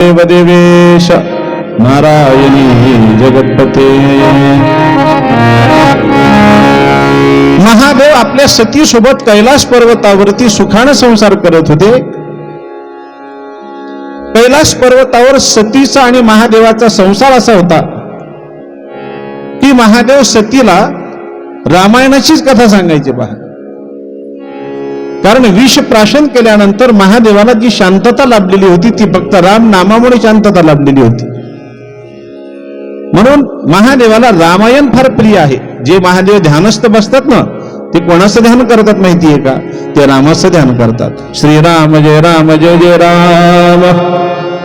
देवदेवेश। नारायणी जगतपते। महादेव आपल्या सती सोबत कैलास पर्वतावरती सुखानं संसार करत होते. कैलास पर्वतावर सतीचा आणि महादेवाचा संसार असा होता की महादेव सतीला रामायणाचीच कथा सांगायची पहा. कारण विष प्राशन केल्यानंतर महादेवाला जी शांतता लाभलेली होती ती फक्त राम नामामुळे शांतता लाभलेली होती. म्हणून महादेवाला रामायण फार प्रिय आहे. जे महादेव ध्यानस्थ बसतात ना ते कोणाचं ध्यान करतात माहितीये का? ते रामाचं ध्यान करतात. श्रीराम जय राम जय जय राम.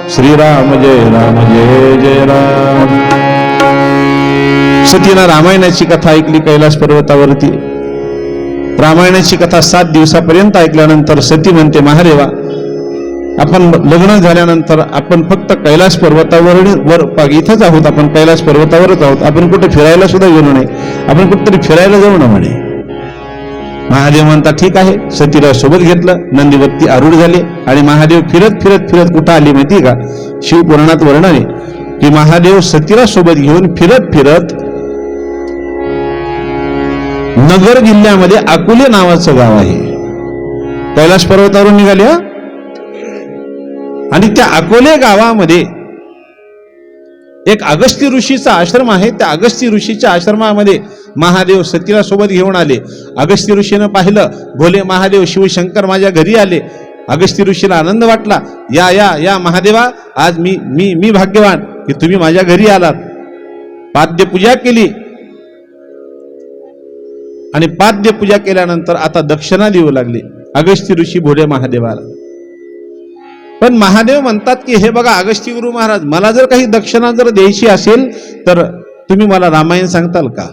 श्रीराम जय राम जय जय राम. सतीनं रामायणाची कथा ऐकली कैलास पर्वतावरती. रामायणाची कथा सात दिवसापर्यंत ऐकल्यानंतर सती म्हणते महादेवा आपण लग्न झाल्यानंतर आपण फक्त कैलास पर्वतावर वर इथंच आहोत आपण कैलास पर्वतावरच आहोत. आपण कुठे फिरायला सुद्धा गेलो नाही. आपण कुठेतरी फिरायला जाऊ ना म्हणे. महादेव म्हणता ठीक आहे. सतीला सोबत घेतलं नंदीवरती आरूढ झाले आणि महादेव फिरत फिरत फिरत कुठं आली माहिती का? शिवपुराणात वर्णन आहे की महादेव सतीला सोबत घेऊन फिरत फिरत नगर जिल्ह्यामध्ये अकोले नावाचं गाव आहे. कैलास पर्वतावरून निघाले हं? आणि त्या अकोले गावामध्ये एक अगस्ती ऋषीचा आश्रम आहे. त्या अगस्ती ऋषीच्या आश्रमामध्ये महादेव सतीला सोबत घेऊन आले. अगस्ती ऋषीनं पाहिलं भोले महादेव शिवशंकर माझ्या घरी आले. अगस्ती ऋषीला आनंद वाटला. या या या महादेवा आज मी मी मी भाग्यवान की तुम्ही माझ्या घरी आलात. पाद्यपूजा केली. आणि पाद्य पूजा केल्यानंतर आता दक्षिणा देऊ लागली. अगस्ती ऋषी भोले महादेवाला. पण महादेव म्हणतात की हे बघा अगस्ती गुरु महाराज मला जर काही दक्षिणा जर द्यायची असेल तर तुम्ही मला रामायण सांगताल का?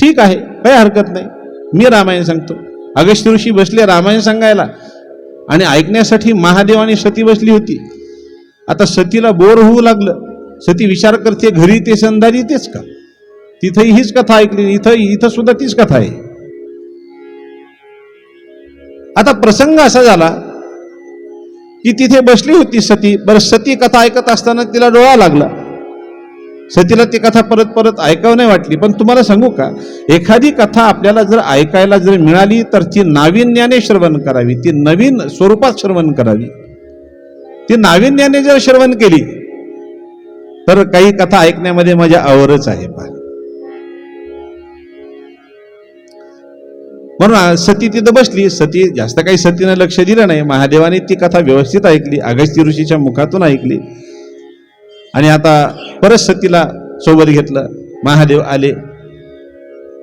ठीक आहे काही हरकत नाही. मी रामायण सांगतो. अगस्ती ऋषी बसले रामायण सांगायला. आणि ऐकण्यासाठी महादेव आणि सती बसली होती. आता सतीला बोर होऊ लागलं. सती विचार करते घरी ते संधारी तेच का? तिथंही हीच कथा ऐकली इथं इथं सुद्धा तीच कथा आहे. आता प्रसंग असा झाला की तिथे बसली होती सती बरं सती कथा ऐकत असताना तिला डोळा लागला. सतीला ती कथा परत परत ऐकावं नाही वाटली पण तुम्हाला सांगू का एखादी कथा आपल्याला जर ऐकायला जर मिळाली तर ती नाविन्याने श्रवण करावी ती नवीन स्वरूपात श्रवण करावी. ती नाविन्याने जर श्रवण केली तर काही कथा ऐकण्यामध्ये माझ्या आवरच आहे पहा म्हणून सती तिथं बसली. सती जास्त काही सतीनं लक्ष दिलं नाही. महादेवाने ती कथा व्यवस्थित ऐकली. अगस्ती ऋषीच्या मुखातून ऐकली. आणि आता परत सतीला सोबत घेतलं. महादेव आले.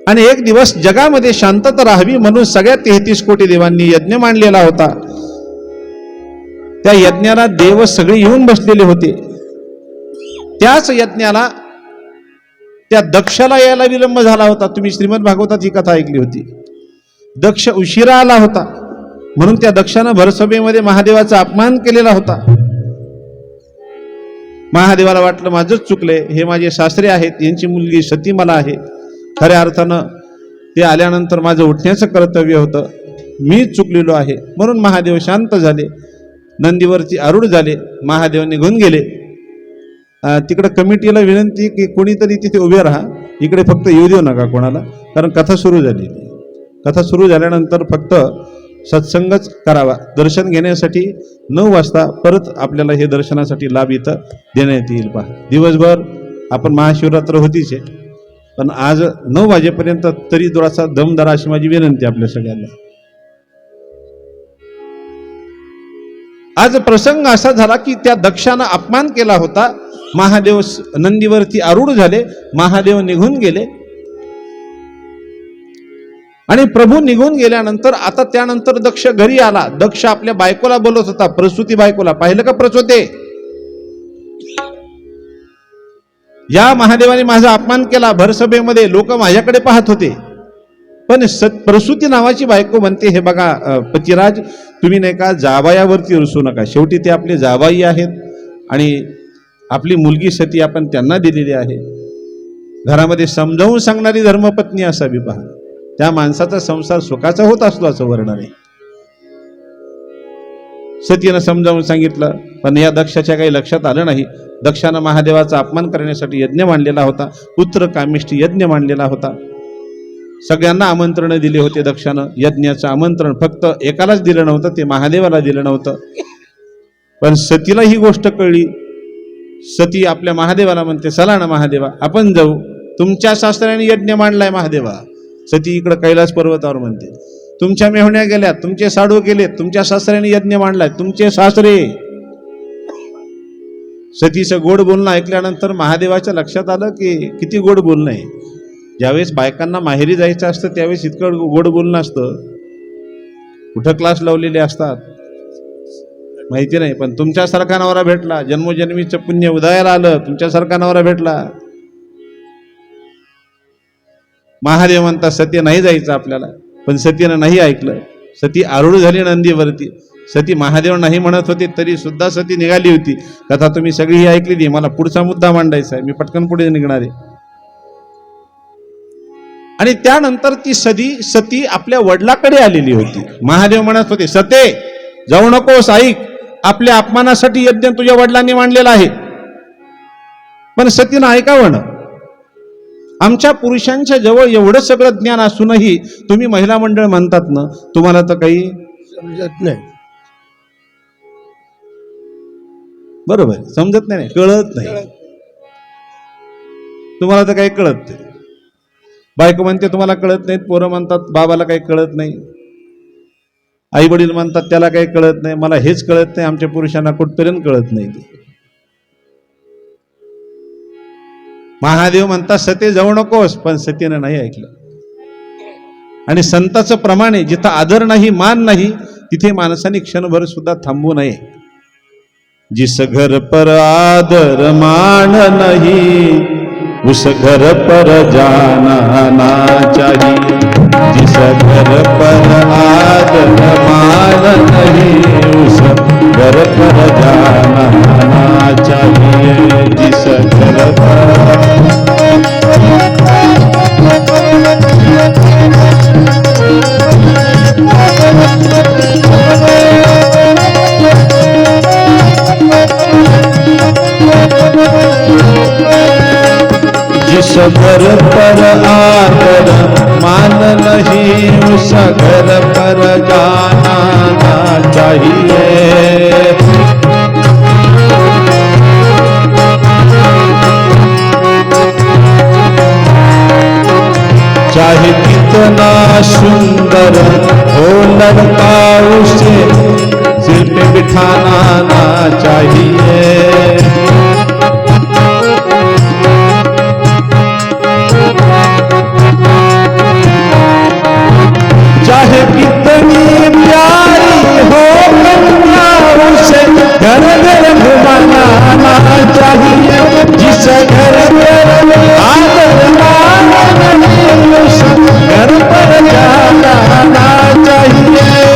आणि एक दिवस जगामध्ये शांतता राहावी म्हणून सगळ्या तेहतीस कोटी देवांनी यज्ञ मांडलेला होता. त्या यज्ञाला देव सगळे येऊन बसलेले होते. त्याच यज्ञाला त्या दक्षाला यायला विलंब झाला होता. तुम्ही श्रीमद भागवतात ही कथा ऐकली होती. दक्ष उशिरा आला होता. म्हणून त्या दक्षानं भरसभेमध्ये महादेवाचा अपमान केलेला होता. महादेवाला वाटलं माझंच चुकलंय हे माझे सासरे आहेत यांची मुलगी सती मला आहे. खऱ्या अर्थानं ते आल्यानंतर माझं उठण्याचं कर्तव्य होतं. मी चुकलेलो आहे. म्हणून महादेव शांत झाले. नंदीवरती आरूढ झाले. महादेव निघून गेले. तिकडं कमिटीला विनंती की कोणीतरी तिथे उभे राहा. इकडे फक्त येऊ देऊ नका कोणाला कारण कथा सुरू झालेली कथा सुरू झाल्यानंतर फक्त सत्संगच करावा. दर्शन घेण्यासाठी नऊ वाजता परत आपल्याला हे दर्शनासाठी लाभ इथं देण्यात येईल पहा. दिवसभर आपण महाशिवरात्र होतीच आहे. पण आज नऊ वाजेपर्यंत तरी थोडासा दम धरा अशी माझी विनंती आपल्या सगळ्यांना. आज प्रसंग असा झाला की त्या दक्षानं अपमान केला होता. महादेव स- नंदीवरती आरूढ झाले. महादेव निघून गेले. आणि प्रभू निघून गेल्यानंतर आता त्यानंतर दक्ष घरी आला. दक्ष आपल्या बायकोला बोलत होता प्रसूती बायकोला. पाहिलं का प्रसूते? या महादेवाने माझा अपमान केला. भरसभेमध्ये लोक माझ्याकडे पाहत होते. पण सत प्रसूती नावाची बायको म्हणते हे बघा पतिराज तुम्ही नाही का जावयावरती रुसू नका. शेवटी ते आपले जावाई आहेत आणि आपली मुलगी सती आपण त्यांना दिलेली आहे. घरामध्ये समजावून सांगणारी धर्मपत्नी असावी पहा. त्या माणसाचा संसार सुखाचा होत असतो असं वर्णन आहे. सतीनं समजावून सांगितलं पण या दक्षाच्या काही लक्षात आलं नाही. दक्षानं महादेवाचा अपमान करण्यासाठी यज्ञ मांडलेला होता पुत्र कामिष्ठी यज्ञ मांडलेला होता. सगळ्यांना आमंत्रण दिले होते दक्षानं. यज्ञाचं आमंत्रण फक्त एकालाच दिलं नव्हतं ते महादेवाला दिलं नव्हतं. पण सतीला ही गोष्ट कळली. सती आपल्या महादेवाला म्हणते चला ना महादेवा आपण जाऊ. तुमच्या शास्त्राने यज्ञ मांडलाय महादेवा. सती इकडं कैलास पर्वतावर म्हणते. तुमच्या मेहण्या गेल्यात तुमचे साडू गेलेत तुमच्या सासऱ्याने यज्ञ मांडलाय तुमचे सासरे. सतीचं गोड बोलणं ऐकल्यानंतर महादेवाच्या लक्षात आलं की किती गोड बोलणं आहे. ज्यावेळेस बायकांना माहेरी जायचं असतं त्यावेळेस इतकं गोड बोलणं असतं. कुठं क्लास लावलेले असतात? माहिती नाही पण तुमच्यासारखा नवरा भेटला जन्मोजन्मीचं पुण्य उदयाला आलं तुमच्यासारखा नवरा भेटला. महादेव म्हणतात सत्य नाही जायचं आपल्याला. पण सतीनं नाही ऐकलं. सती आरूढ झाली नंदीवरती. सती महादेव नाही म्हणत होती तरी सुद्धा सती निघाली होती. कथा तुम्ही सगळी ही ऐकलेली मला पुढचा मुद्दा मांडायचा आहे. मी पटकन पुढे निघणार आहे. आणि त्यानंतर ती सदी सती आपल्या वडिलाकडे आलेली होती. महादेव म्हणत होते सते जाऊ नकोस ऐक. आपल्या अपमानासाठी यज्ञ तुझ्या वडिलांनी मांडलेला आहे. पण सतीनं ऐकावं ना. आमच्या पुरुषांच्या जवळ एवढं सगळं ज्ञान असूनही तुम्ही महिला मंडळ म्हणतात ना तुम्हाला तर काही समजत नाही. बरोबर. समजत नाही कळत नाही. तुम्हाला तर काही कळत नाही. बायको म्हणते तुम्हाला कळत नाहीत पोरं म्हणतात बाबाला काही कळत नाही. आई वडील म्हणतात त्याला काही कळत नाही. मला हेच कळत नाही आमच्या पुरुषांना कुठपर्यंत कळत नाही ते. महादेव म्हणतात सती जाऊ नकोस. पण सतीनं नाही ऐकलं. आणि संताचं प्रमाण आहे जिथं आदर नाही मान नाही तिथे माणसाने क्षणभर सुद्धा थांबू नये. जिस घर पर आदर मान नाही उस घर पर जाना ना चाहिए. जिस घर पर आदर मान नहीं उस घर पर जाना चाहिए जिस घर पर जिस घर पर आदर मान नहीं उस घर पर जाना चाहिए। कितना सुंदर हो लड़का उसे सिर पे बिठाना ना चाहिए। चाहे कितनी प्यारी हो कन्या उसे, घर घर घुमाना चाहिए, जिस घर पर आदर मान नहीं घर पर जाना चाहिए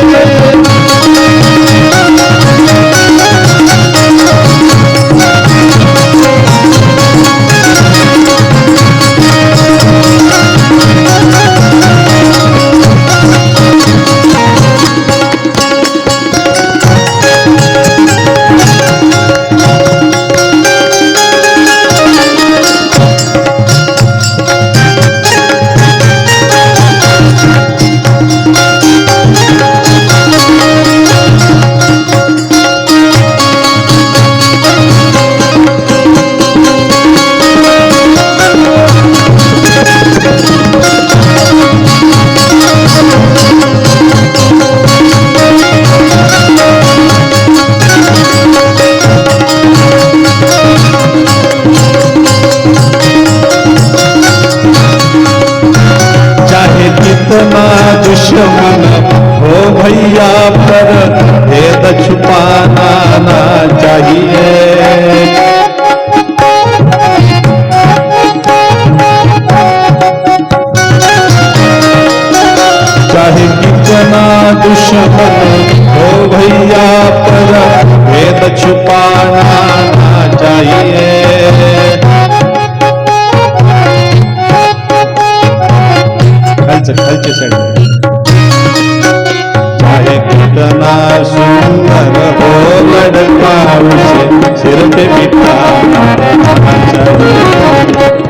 चाहे कितना दुश्मन. हो भैया पर भेद छुपाना ना चाहिए. खालचं खालच्या साईड चाहे कितना सुंदर हो लड़का उसे सिर पे बिठाना चाहिए.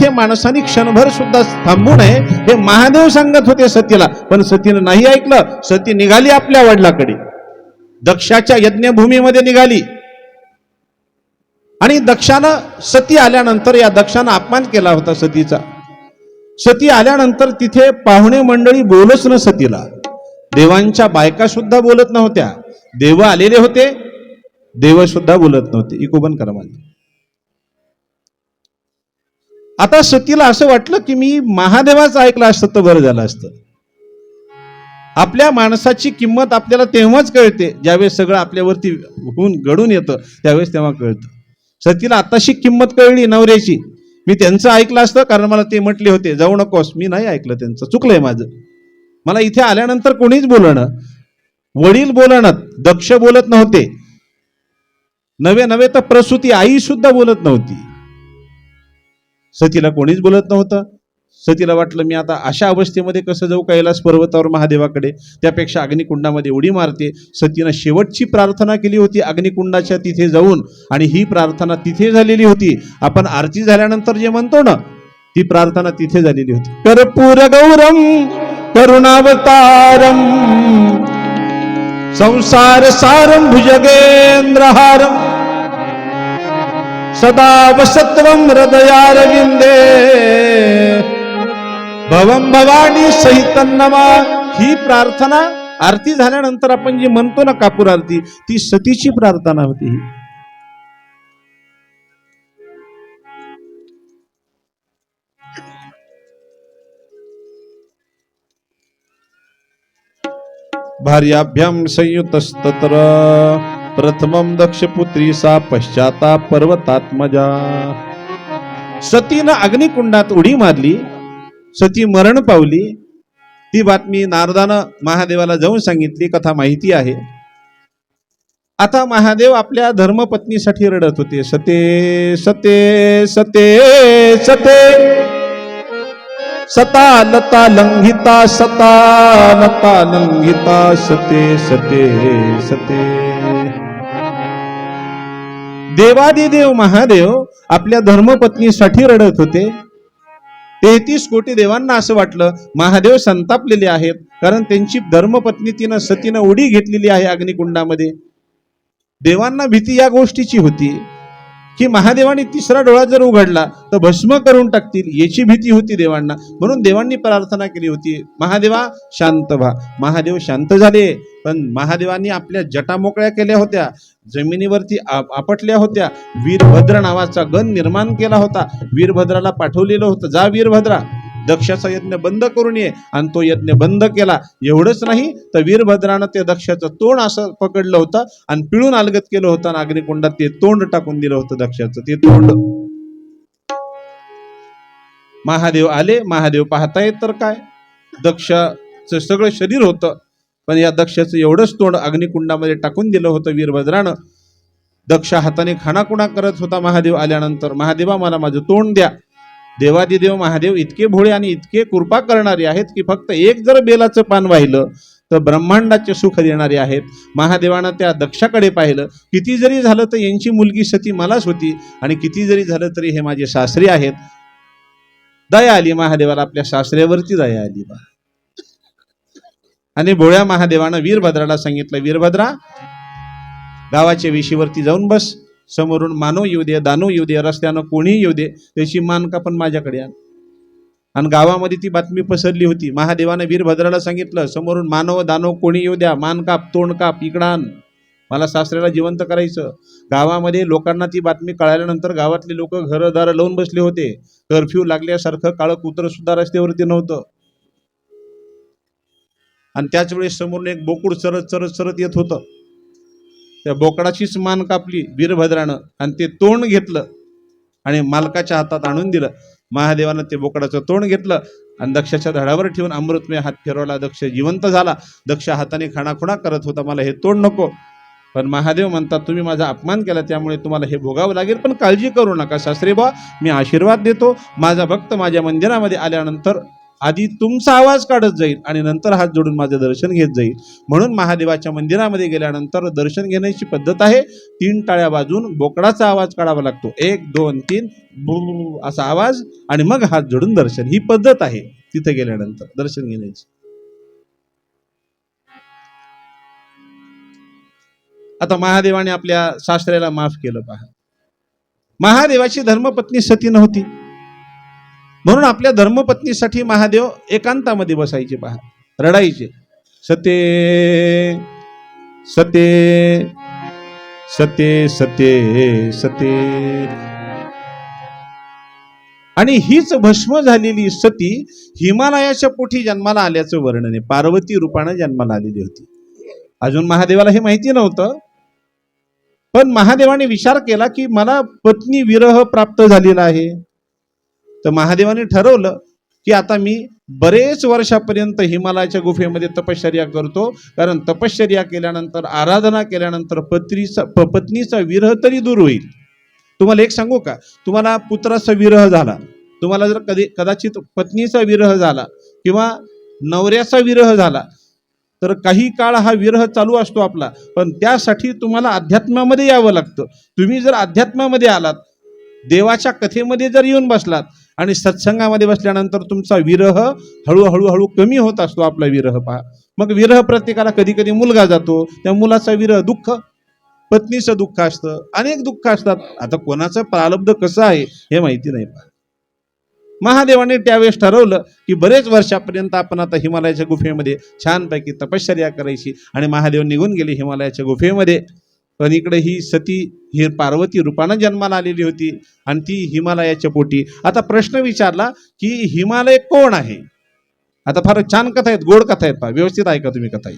नाही माणसाने क्षणभर सुद्धा थांबू नये. हे महादेव सांगत होते सतीला. पण सतीनं नाही ऐकलं. सती निघाली आपल्या वडिलाकडे. दक्षाच्या यज्ञभूमीमध्ये निघाली. आणि दक्षानं सती आल्यानंतर या दक्षानं अपमान केला होता सतीचा. सती आल्यानंतर तिथे पाहुणे मंडळी बोलच न सतीला. देवांच्या बायका सुद्धा बोलत नव्हत्या. देव आलेले होते. देव सुद्धा बोलत नव्हते. इकोबन करा माझी आता सतीला असं वाटलं की मी महादेवाचं ऐकलं असतं तर बरं झालं असतं. आपल्या माणसाची किंमत आपल्याला तेव्हाच कळते ज्यावेळेस सगळं आपल्यावरती होऊन घडून येतं त्यावेळेस तेव्हा कळतं. सतीला आताशी किंमत कळली नवऱ्याची. मी त्यांचं ऐकलं असतं कारण मला ते म्हटले होते जाऊ नकोस मी नाही ऐकलं त्यांचं चुकलंय माझं. मला इथे आल्यानंतर कोणीच बोलणं वडील बोलणं दक्ष बोलत नव्हते. नवे नवे तर प्रसूती आई सुद्धा बोलत नव्हती. सतीला कोणीच बोलत नव्हतं. सतीला वाटलं मी आता अशा अवस्थेमध्ये कसं जाऊ कैलास पर्वतावर महादेवाकडे? त्यापेक्षा अग्निकुंडामध्ये उडी मारते. सतीनं शेवटची प्रार्थना केली होती अग्निकुंडाच्या तिथे जाऊन आणि ही प्रार्थना तिथे झालेली होती. आपण आरती झाल्यानंतर जे म्हणतो ना ती प्रार्थना तिथे झालेली होती. कर्पूर गौरम करुणावतारम संसार सारम भुजगेंद्रहारम सदा वसत्वम हृदयारविंदे भवम भवानी सहितन्नमा ही प्रार्थना आरती झाल्यानंतर आपण जी म्हणतो ना कापूर आरती ती सतीची प्रार्थना होती ही. भार्याभ्याम संयुतस्तत्र। प्रथमम दक्षपुत्री सा पश्चाता पर्वतात्मजा. सतीनं अग्निकुंडात उडी मारली सती मरण पावली. ती बातमी नारदानं महादेवाला जाऊन सांगितली कथा माहिती आहे. आता महादेव आपल्या धर्मपत्नीसाठी रडत होते. सते सते सते सते. सता लता लंघिता सता लता लंघिता सते सते सते. देवादिदेव महादेव आपल्या धर्मपत्नीसाठी रडत होते. तेहतीस कोटी देवांना असं वाटलं महादेव संतापलेले आहेत कारण त्यांची धर्मपत्नी तिनं सतीनं उडी घेतलेली आहे अग्निकुंडामध्ये. देवांना भीती या गोष्टीची होती. की महादेवाने तिसरा डोळा जर उघडला तर भस्म करून टाकतील. याची भीती होती देवांना. म्हणून देवांनी प्रार्थना केली होती महादेवा शांत व्हा. महादेव शांत झाले पण महादेवांनी आपल्या जटा मोकळ्या केल्या होत्या. जमिनीवरती आपटल्या होत्या. वीरभद्र नावाचा गण निर्माण केला होता. वीरभद्राला पाठवलेलं होतं. जा वीरभद्रा. दक्षाचा यज्ञ बंद करून ये आणि तो यज्ञ बंद केला. एवढंच नाही तर वीरभद्रानं ते दक्षाचं तोंड असं पकडलं होतं आणि पिळून अलगत केलं होतं आणि अग्निकुंडात ते तोंड टाकून दिलं होतं दक्षाचं. ते तोंड महादेव आले महादेव पाहतायत तर काय? दक्षाचं सगळं शरीर होतं पण या दक्षाचं एवढंच तोंड अग्निकुंडामध्ये टाकून दिलं होतं वीरभद्रानं. दक्ष हाताने खाणाकुणा करत होता महादेव आल्यानंतर महादेवा मला माझं तोंड द्या. देवादिदेव महादेव इतके भोळे आणि इतके कृपा करणारे आहेत की फक्त एक जर बेलाचं पान वाहिलं तर ब्रह्मांडाचे सुख देणारे आहेत. महादेवानं त्या दक्षाकडे पाहिलं. किती जरी झालं तर यांची मुलगी सती मलाच होती आणि किती जरी झालं तरी हे माझे सासरे आहेत. दया आली महादेवाला आपल्या सासऱ्यावरती दया आली बा. आणि भोळ्या महादेवानं वीरभद्राला सांगितलं वीरभद्रा गावाच्या विशीवरती जाऊन बस. समोरून मानव येऊ दे दानव येऊ दे रस्त्यानं कोणीही येऊ दे त्याची मानका पण माझ्याकडे आण. आणि गावामध्ये ती बातमी पसरली होती. महादेवानं वीरभद्राला सांगितलं समोरून मानव दानव कोणी येऊ द्या मान काप तोंड काप इकडं आण. मला सासऱ्याला जिवंत करायचं. गावामध्ये लोकांना ती बातमी कळाल्यानंतर गावातले लोक घरदार लावून बसले होते. कर्फ्यू लागल्यासारखं काळं कुत्र सुद्धा रस्त्यावरती नव्हतं. आणि त्याच वेळेस समोरून एक बोकूड चरत चरत चरत येत होतं. त्या बोकडाचीच मान कापली वीरभद्रानं आणि ते तोंड घेतलं आणि मालकाच्या हातात आणून दिलं. महादेवानं ते बोकडाचं तोंड घेतलं आणि दक्षाच्या धडावर ठेवून अमृतमय हात फिरवला. दक्ष जिवंत झाला. दक्ष हाताने खाणाखुणा करत होता मला हे तोंड नको. पण महादेव म्हणतात तुम्ही माझा अपमान केला त्यामुळे तुम्हाला हे भोगावं लागेल पण काळजी करू नका. सासरे बा मी आशीर्वाद देतो. माझा भक्त माझ्या मंदिरामध्ये आल्यानंतर आधी तुमचा आवाज काढत जाईल आणि नंतर हात जोडून माझं दर्शन घेत जाईल. म्हणून महादेवाच्या मंदिरामध्ये गेल्यानंतर दर्शन घेण्याची पद्धत आहे. तीन टाळ्या वाजून बोकडाचा आवाज काढावा लागतो. एक दोन तीन बू असा आवाज आणि मग हात जोडून दर्शन. ही पद्धत आहे तिथे गेल्यानंतर दर्शन घेण्याची. आता महादेवाने आपल्या सासऱ्याला माफ केलं पहा. महादेवाची धर्मपत्नी सती नव्हती. म्हणून आपल्या धर्मपत्नीसाठी महादेव एकांतामध्ये बसायचे पहा. रडायचे. सते सते सते सते सते. आणि हीच भस्म झालेली सती हिमालयाच्या पोठी जन्माला आल्याचं वर्णन आहे. पार्वती रूपानं जन्माला आलेली होती. अजून महादेवाला हे माहिती नव्हतं. पण महादेवाने विचार केला की मला पत्नी विरह प्राप्त झालेला आहे. तर महादेवाने ठरवलं की आता मी बरेच वर्षापर्यंत हिमालयाच्या गुफेमध्ये तपश्चर्या करतो. कारण तपश्चर्या केल्यानंतर आराधना केल्यानंतर पत्रीचा प- पत्नीचा विरह तरी दूर होईल. तुम्हाला एक सांगू का? तुम्हाला पुत्राचा विरह झाला. तुम्हाला जर कधी कदाचित पत्नीचा विरह झाला किंवा नवऱ्याचा विरह झाला तर काही काळ हा विरह चालू असतो आपला. पण त्यासाठी तुम्हाला अध्यात्मामध्ये यावं लागतं. तुम्ही जर अध्यात्मामध्ये आलात देवाच्या कथेमध्ये जर येऊन बसलात आणि सत्संगामध्ये बसल्यानंतर तुमचा विरह हळूहळू हळू कमी होत असतो आपला विरह पहा. मग विरह प्रत्येकाला कधी कधी मुलगा जातो. त्या मुलाचा विरह दुःख पत्नीचं दुःख असतं. अनेक दुःख असतात. आता कोणाचं प्रारब्ध कसं आहे हे माहिती नाही पहा. महादेवाने त्यावेळेस ठरवलं की बरेच वर्षापर्यंत आपण आता हिमालयाच्या गुफेमध्ये छानपैकी तपश्चर्या करायची आणि महादेव निघून गेले हिमालयाच्या गुफेमध्ये. पण इकडे ही सती ही पार्वती रूपानं जन्माला आलेली होती आणि ती हिमालयाच्या पोटी. आता प्रश्न विचारला की हिमालय कोण आहे? आता फार छान कथा आहेत गोड कथा आहेत पहा. व्यवस्थित ऐका तुम्ही कथा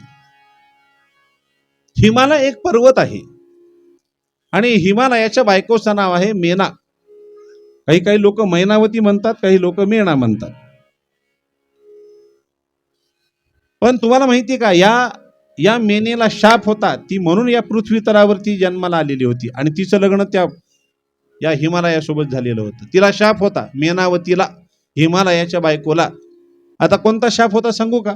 हिमालय एक पर्वत आहे. आणि हिमालयाच्या बायकोचं नाव आहे मेना. काही काही लोक मैनावती म्हणतात काही लोक मेणा म्हणतात. पण तुम्हाला माहिती का या या मेनेला शाप होता ती म्हणून या पृथ्वी तलावरती जन्माला आलेली होती. आणि तिचं लग्न त्या या हिमालयासोबत झालेलं होतं. तिला शाप होता. मेनावतीला हिमालयाच्या बायकोला. आता कोणता शाप होता सांगू का?